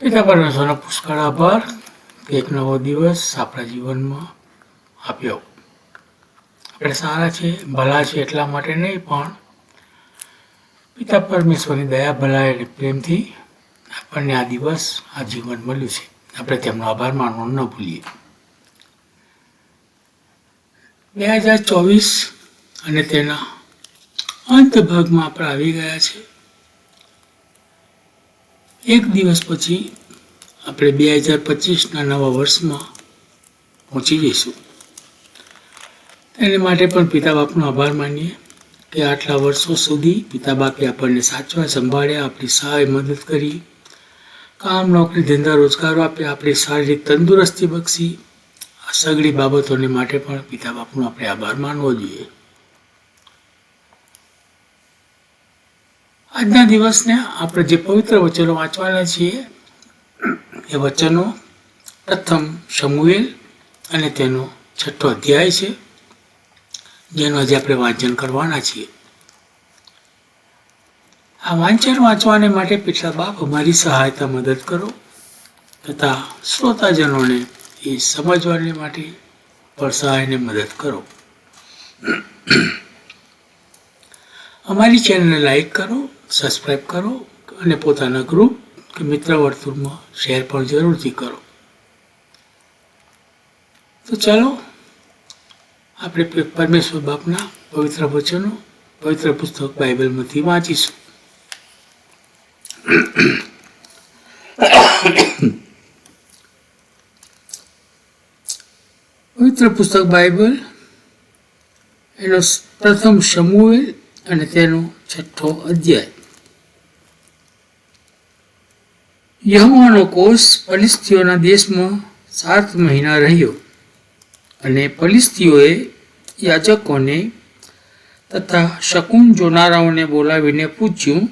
પિતા પરમેશ્વરનો પુષ્કળ આભાર. એક નવો દિવસ આપણા જીવનમાં આપ્યો. આપણે સારા છે ભલા છે એટલા માટે નહીં, પણ પિતા પરમેશ્વરની દયા ભલાઈ એટલે પ્રેમથી આપણને આ દિવસ, આ જીવન મળ્યું છે. આપણે તેમનો આભાર માનવો ન ભૂલીએ. બે હજાર ચોવીસ અને તેના અંત ભાગમાં આપણે આવી ગયા છે. એક દિવસ પછી આપણે બે હજાર પચીસના નવા વર્ષમાં પહોંચી જઈશું. એને માટે પણ પિતા બાપનો આભાર માનીએ કે આટલા વર્ષો સુધી પિતા બાપે આપણને સાચવા સંભાળ્યા, આપણી સહાય, મદદ કરી, કામ, નોકરી, ધંધા, રોજગારો આપ્યા આપણી શારીરિક તંદુરસ્તી બક્ષી. આ સગળી બાબતોને માટે પણ પિતા બાપનો આપણે આભાર માનવો જોઈએ. આજના દિવસને આપણે જે પવિત્ર વચનો વાંચવાના છીએ, એ વચનો પ્રથમ સમુએલ અને તેનો છઠ્ઠો અધ્યાય છે, જેનું આજે આપણે વાંચન કરવાના છીએ. આ વાંચન વાંચવાને માટે પિતા બાપ અમારી સહાયતા મદદ કરો તથા શ્રોતાજનોને એ સમજવાને માટે પણ સહાયને મદદ કરો. અમારી ચેનલને લાઈક કરો સબસ્ક્રાઈબ કરો અને પોતાના ગ્રુપ કે મિત્ર વર્તુળમાં શેર પણ જરૂરથી કરો. તો ચાલો, આપણે પરમેશ્વર બાપના પવિત્ર વચનો, પવિત્ર પુસ્તક બાઇબલમાંથી વાંચીશું. પવિત્ર પુસ્તક બાઇબલ, એનો પ્રથમ સમૂહ અને તેનો છઠ્ઠો અધ્યાય. યહોવાનો કોષ પલિસ્થિયોના દેશમાં સાત મહિના રહ્યો અને પલિસ્તીઓએ યાજકોને તથા શકુન જોનારાઓને બોલાવીને પૂછ્યું,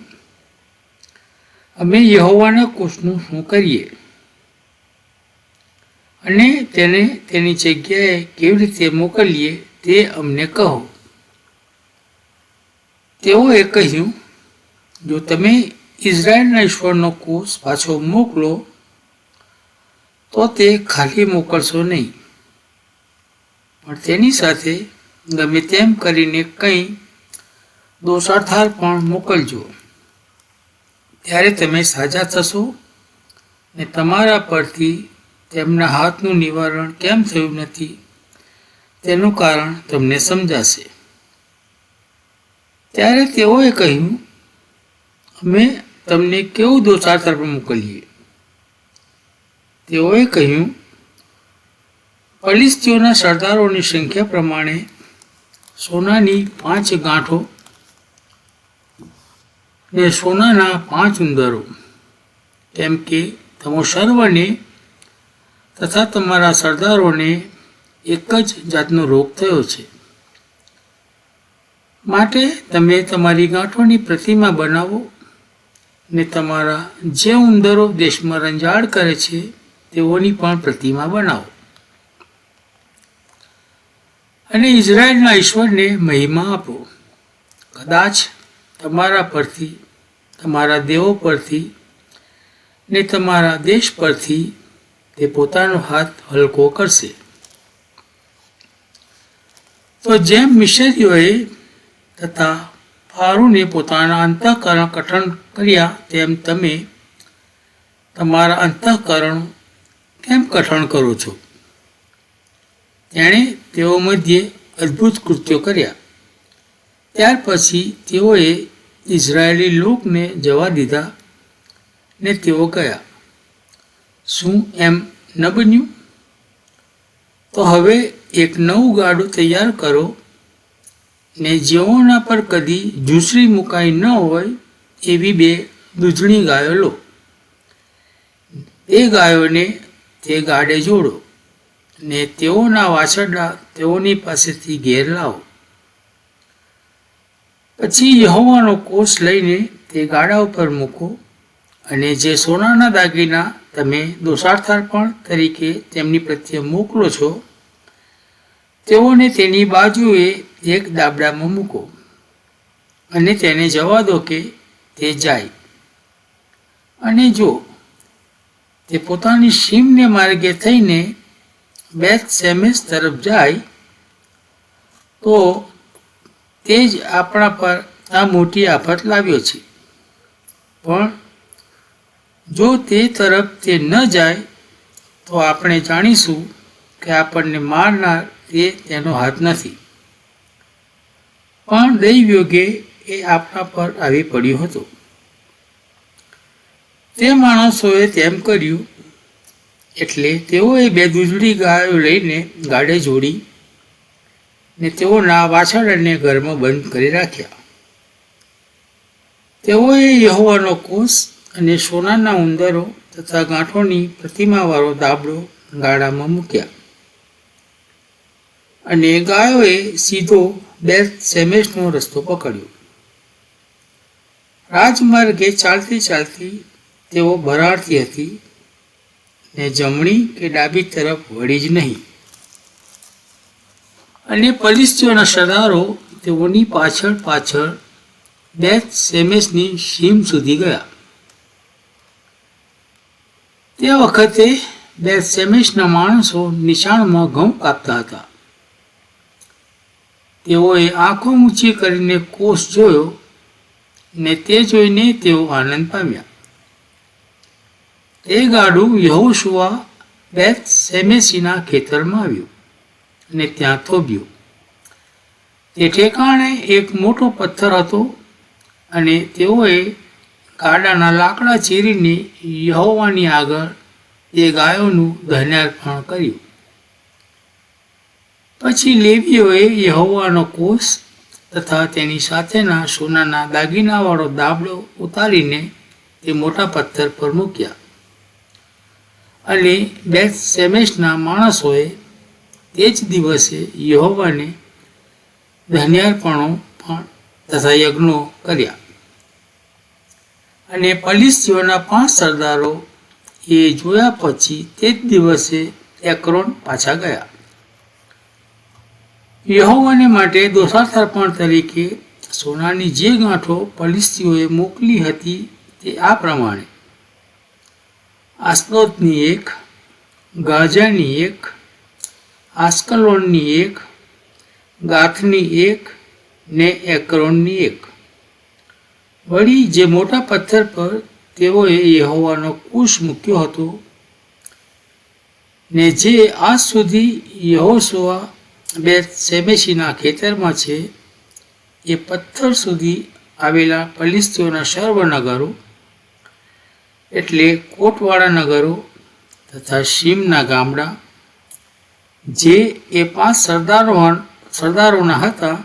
અમે યહોવાના કોષનું શું કરીએ? અને તેને તેની જગ્યાએ કેવી રીતે મોકલીએ તે અમને કહો. તેઓએ કહ્યું, જો તમે ઇઝરાયલના ઈશ્વરનો કોષ પાછો મોકલો, તો તે ખાલી મોકલશો નહીં. પણ તેની સાથે ગમે તેમ કરીને કંઈ દોષાર્થાર પણ મોકલજો. ત્યારે તમે સાજા થશો ને તમારા પરથી તેમના હાથનું નિવારણ કેમ થયું નથી તેનું કારણ તમને સમજાશે. ત્યારે તેઓએ કહ્યું, અમે તમને કેવું દોષા તરફ મોકલીએ? તેઓએ કહ્યું પલિસ્તીઓના સરદારોની સંખ્યા પ્રમાણે સોનાની પાંચ ગાંઠો ને સોનાના પાંચ ઉંદરો, કેમ કે તમે સર્વને તથા તમારા સરદારોને એક જ જાતનો રોગ થયો છે. માટે તમે તમારી ગાંઠોની પ્રતિમા બનાવો ને તમારા જે ઉંદરો દેશમાં રંજાડ કરે છે, તેઓની પણ પ્રતિમા બનાવો. અને ઇઝરાયલના ઈશ્વરને મહિમા આપો. કદાચ તમારા પરથી, તમારા દેવો પરથી ને તમારા દેશ પરથી તે પોતાનો હાથ હલકો કરશે. તો જેમ મિશરીઓએ તથા ફારૂને પોતાના અંતઃકરણ કઠણ કર્યા તેમ તમે તમારા અંતઃકરણ કેમ કઠણ કરો છો? તેણે તેઓ મધ્યે અદ્ભુત કૃત્યો કર્યા. ત્યાર પછી તેઓએ ઇઝરાયેલી લોકને જવા દીધા ને તેઓ ગયા. શું એમ ન બન્યું? તો હવે એક નવું ગાડું તૈયાર કરો ને જેઓના પર કદી જુસરી મુકાઈ ન હોય, એવી બે દૂધણી ગાયો લો. એ ગાયોને તે ગાડે જોડો ને તેઓના વાછરડા તેઓની પાસેથી ઘેર લાવો. પછી યહોવાનો કોષ લઈને તે ગાડા ઉપર મૂકો અને જે સોનાના દાગીના તમે દોષાર્થાર્પણ તરીકે તેમની પ્રત્યે મોકલો છો, તેઓને તેની બાજુએ એક દાબડામાં મૂકો અને તેને જવા દો કે તે જાય. અને જો તે પોતાની સીમને માર્ગે થઈને બેથ સેમેસ તરફ જાય, તો તે જ આપણા પર આ મોટી આફત લાવ્યો છે. પણ જો તે તરફ તે ન જાય, તો આપણે જાણીશું કે આપણને મારનાર તે તેનો હાથ નથી. પણ દૈવયોગે એ આપણા પર આવી પડ્યું હતું. તે માણસોએ તેમ કર્યું, એટલે તેઓએ બે દૂધડી ગાયો લઈને ગાડે જોડી ને તેઓના વાછરડને ઘરમાં બંધ કરી રાખ્યા. તેઓએ યહોવાનો કોષ અને સોનાના ઉંદરો તથા ગાંઠોની પ્રતિમાવાળો દાબડો ગાડામાં મૂક્યા. અને ગાયોએ સીધો સેમેસનો રસ્તો પકડ્યો. રાજમાર્ગે ચાલતી ચાલતી તેઓ ભરાડતી હતી ને જમણી કે ડાબી તરફ વળી જ નહીં. અને પલિસ્તીઓના સરદારો તેઓની પાછળ પાછળ બેથ સેમેસની સીમ સુધી ગયા. તે વખતે બેથ સેમેસના માણસો નિશાણમાં ઘઉં કાપતા હતા. તેઓએ આંખો ઊંચી કરીને કોષ જોયો ને તે જોઈને તેઓ આનંદ પામ્યા. તે ગાડું યહોશુઆ બેથ સેમેસીના ખેતરમાં આવ્યું અને ત્યાં થોભ્યું. તે ઠેકાણે એક મોટો પથ્થર હતો અને તેઓએ ગાડાના લાકડા ચીરીને યહોવાની આગળ તે ગાયોનું ધન્યાર્પણ કર્યું. પછી લેવીઓએ યહોવાનો કોષ તથા તેની સાથેના સોનાના દાગીનાવાળો દાબડો ઉતારીને તે મોટા પથ્થર પર મૂક્યા. અને બેથ સેમેશના માણસોએ તે જ દિવસે યહોવાને ધન્યાર્પણો પણ તથા યજ્ઞો કર્યા. અને પલિસ્તીઓના પાંચ સરદારો એ જોયા પછી તે જ દિવસે એક્રોન પાછા ગયા. યહોવાને માટે દોષાર્પણ તરીકે સોનાની જે ગાંઠો પલિસ્તીઓએ મોકલી હતી તે આ પ્રમાણે. આસ્તોદની એક, ગાઝાની એક, આસ્કલોનની એક, ગાથની એક ને એકરોનની એક. વળી જે મોટા પથ્થર પર તેઓએ યહોવાનો કુશ મૂક્યો હતો ને જે આજ સુધી યહોસુઆ બે સેમેશીના ખેતરમાં છે, એ પથ્થર સુધી આવેલા પલિસ્તીઓના સર્વ નગરો, એટલે કોટવાળા નગરો તથા શીમના ગામડા, જે એ પાંચ સરદારો સરદારોના હતા,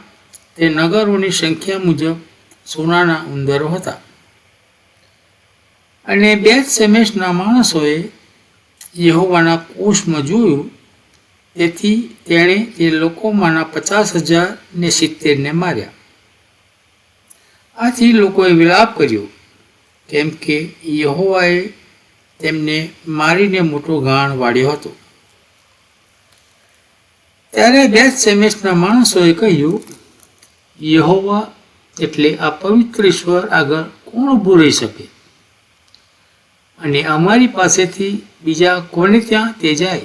તે નગરોની સંખ્યા મુજબ સોનાના ઉંદરો હતા. અને બે સેમેશના માણસોએ યહોવાના કોષમાં જોયું તેથી તેણે તે લોકોમાંના પચાસ હજાર ને સિત્તેરને માર્યા. આથી લોકોએ વિલાપ કર્યો, કેમ કે યહોવાએ તેમને મારીને મોટો ગાણ વાળ્યો હતો. ત્યારે બે સેમેસના માણસોએ કહ્યું, યહોવા એટલે આ પવિત્ર ઈશ્વર આગળ કોણ ઊભું રહી શકે? અને અમારી પાસેથી બીજા કોને ત્યાં તે જાય?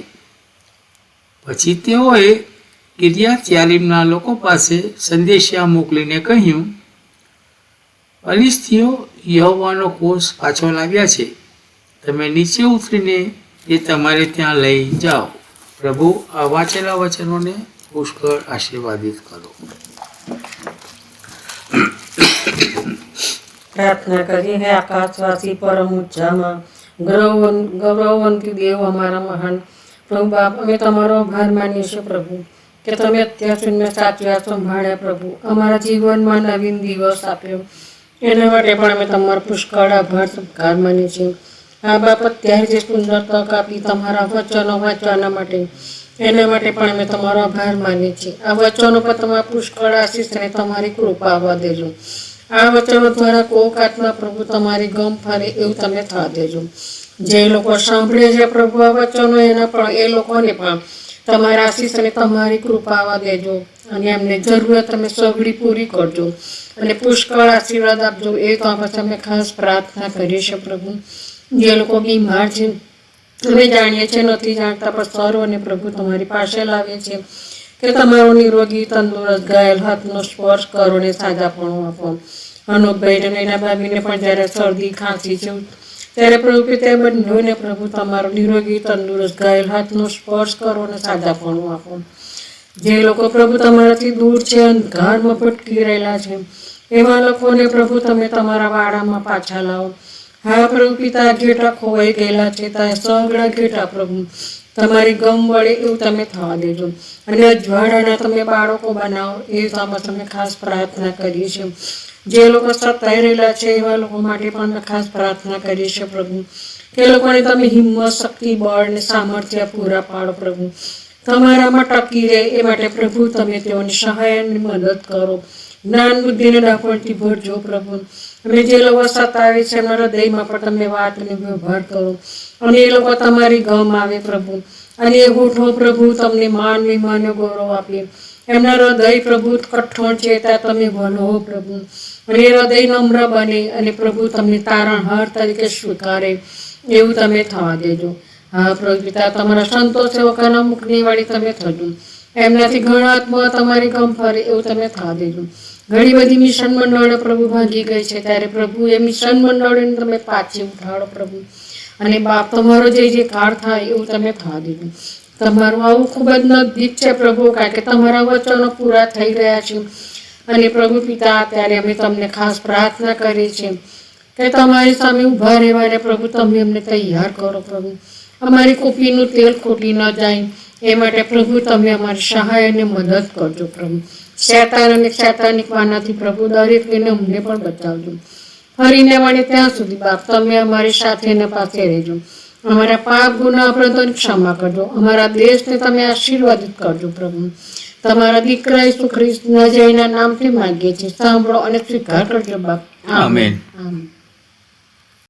પછી તેઓએ ગિરિયા યાલીમના લોકો પાસે સંદેશિયા મોકલીને કહ્યું ફલિસ્તીઓ યહોવાનો કોષ પાછો લાવ્યા છે. તમે નીચે ઉતરીને એ તમારે ત્યાં લઈ જાઓ. પ્રભુ, આ વાંચેલા વચનોને પુષ્કળ આશીર્વાદિત કરો. પ્રાર્થના કરી હે આકાશવાસી પરમ ઉચ્ચામાં ગૌરવ ગૌરવવંતી દેવ અમારા મહાન પ્રભુ બાપ, અમે તમારો આભાર માનીએ છીએ પ્રભુ, કે તમે અત્યાર સુધી સાચવ્યા સંભાળ્યા પ્રભુ. અમારા જીવનમાં નવીન દિવસ આપ્યો. એના માટે પણ અમે તમારો પુષ્કળ આભાર સત્કાર માનીએ છીએ. આ બાપ અત્યારે જે સુંદર તક આપી તમારા વચનો વાંચવાના માટે, એના માટે પણ અમે તમારો આભાર માનીએ છીએ. આ વચનો પર તમારા પુષ્કળ આશીષ અને તમારી કૃપા આવવા દેજો. આ વચનો દ્વારા કોક આત્મા પ્રભુ તમારી ગમ ફરે એવું તમે થવા દેજો. જે લોકો સાંભળે છે પ્રભુ વચનો, એના પણ એ લોકોને પણ તમારા આશીષ અને તમારી કૃપા આવવા દેજો. અને એમને જરૂરત તમે સગડી પૂરી કરજો. અને પુષ્કળ આશીર્વાદ આપજો. એ તો પછી અમે ખાસ પ્રાર્થના કરીએ છીએ પ્રભુ. જે લોકો બીમાર છે, અમે જાણીએ છીએ, નથી જાણતા, પણ સર્વને પ્રભુ તમારી પાસે લાવીએ છીએ કે તમારો નિરોગી, તંદુરસ્ત, ઘાયલ હાથનો સ્પર્શ કરો ને સાજાપણું આપો. અનુપભાઈ અને એના ભાભીને પણ જ્યારે શરદી, ખાંસી છે ત્યારે પ્રભુ પિતા બંધુને પ્રભુ તમારો નિરોગી, તંદુરસ્ત ઘાયલ હાથનો સ્પર્શ કરો અને સાજાપણું આપો. જે લોકો પ્રભુ તમારાથી દૂર છે, અંધકારમાં ભટકી રહેલા છે, એવા લોકોને પ્રભુ તમે તમારા વાડામાં પાછા લાવો. હા, પ્રભુ પિતા, ઘેટા ખોવાઈ ગયેલા છે ત્યાં સગડા ઘેટા, પ્રભુ. તમારી ગમ વળે એવું તમે થવા દેજો. અને અજવાળાના તમે બાળકો બનાવો, એ તમે ખાસ પ્રાર્થના કરીએ છે જે લોકો સતાઈ રહેલા છે, એવા લોકો માટે પણ ખાસ પ્રાર્થના કરીએ છીએ પ્રભુ. એ લોકોને તમે હિંમત, શક્તિ, બળ ને સામર્થ્ય પૂરા પાડો પ્રભુ. તમારામાં ટકી રહે, એ માટે પ્રભુ તમે તેઓને સહાય અને મદદ કરો. જ્ઞાન બુદ્ધિને ડાપણથી ભરજો પ્રભુ. અને જે લોકો સતાવે છે, એમના હૃદયમાં પણ તમે વાતને વ્યવહાર કરો. અને એ લોકો તમારી ગમ આવે પ્રભુ. અને એ હોઠો પ્રભુ, તમને માન, વિમાન ગૌરવ આપે. એમના હૃદય પ્રભુ કઠોળ ત્યાં તમે ભલો પ્રભુ. અને હૃદય નમ્ર બને અને પ્રભુ તમને તારણહાર તરીકે સ્વીકારે. એવું તમે થવા દેજો. હા, પ્રભુ પિતા, તમારા સંતો સેવકોના મુખની વાળી તમે થજો. એમનાથી ઘણા આત્મા તમારી ગમ ફરે, એવું તમે થવા દેજો. ઘણી બધી મિશન મંડળો પ્રભુ ભાગી ગઈ છે, ત્યારે પ્રભુ એ મિશન મંડળોને તમે પાછી ઉઠાડો પ્રભુ. અને બાપ તમારો જે જે કાર થાય, એવું તમે થવા દેજો. તમારું આવું ખૂબ જ નજીક છે પ્રભુ, કારણ કે તમારા વચનો પૂરા થઈ ગયા છે. અને પ્રભુ પિતા, ત્યારે અમે તમને ખાસ પ્રાર્થના કરી છે કે તમારી સામે ઊભા રહેવાને પ્રભુ તમે અમને તૈયાર કરો પ્રભુ. અમારી કોપીનું તેલ ખોટી ન જાય, એ માટે પ્રભુ તમે અમારી સહાય અને મદદ કરજો પ્રભુ. શેતાન અને શેતાનિક વાનાથી પ્રભુ દરેકને અમને પણ બચાવજો. ફરીને વળે ત્યાં સુધી બાપ, તમે અમારી સાથે ને પાસે રહેજો. અમારા પાપ ગુના અપરાધોની ક્ષમા કરજો. અમારા દેશને તમે આશીર્વાદિત કરજો પ્રભુ. તમારા દીકરા ઈસુ ખ્રિસ્ત નજરના નામથી માગીએ છીએ. સાંભળો અને સ્વીકાર કરજો બાપ. આમેન. આમેન.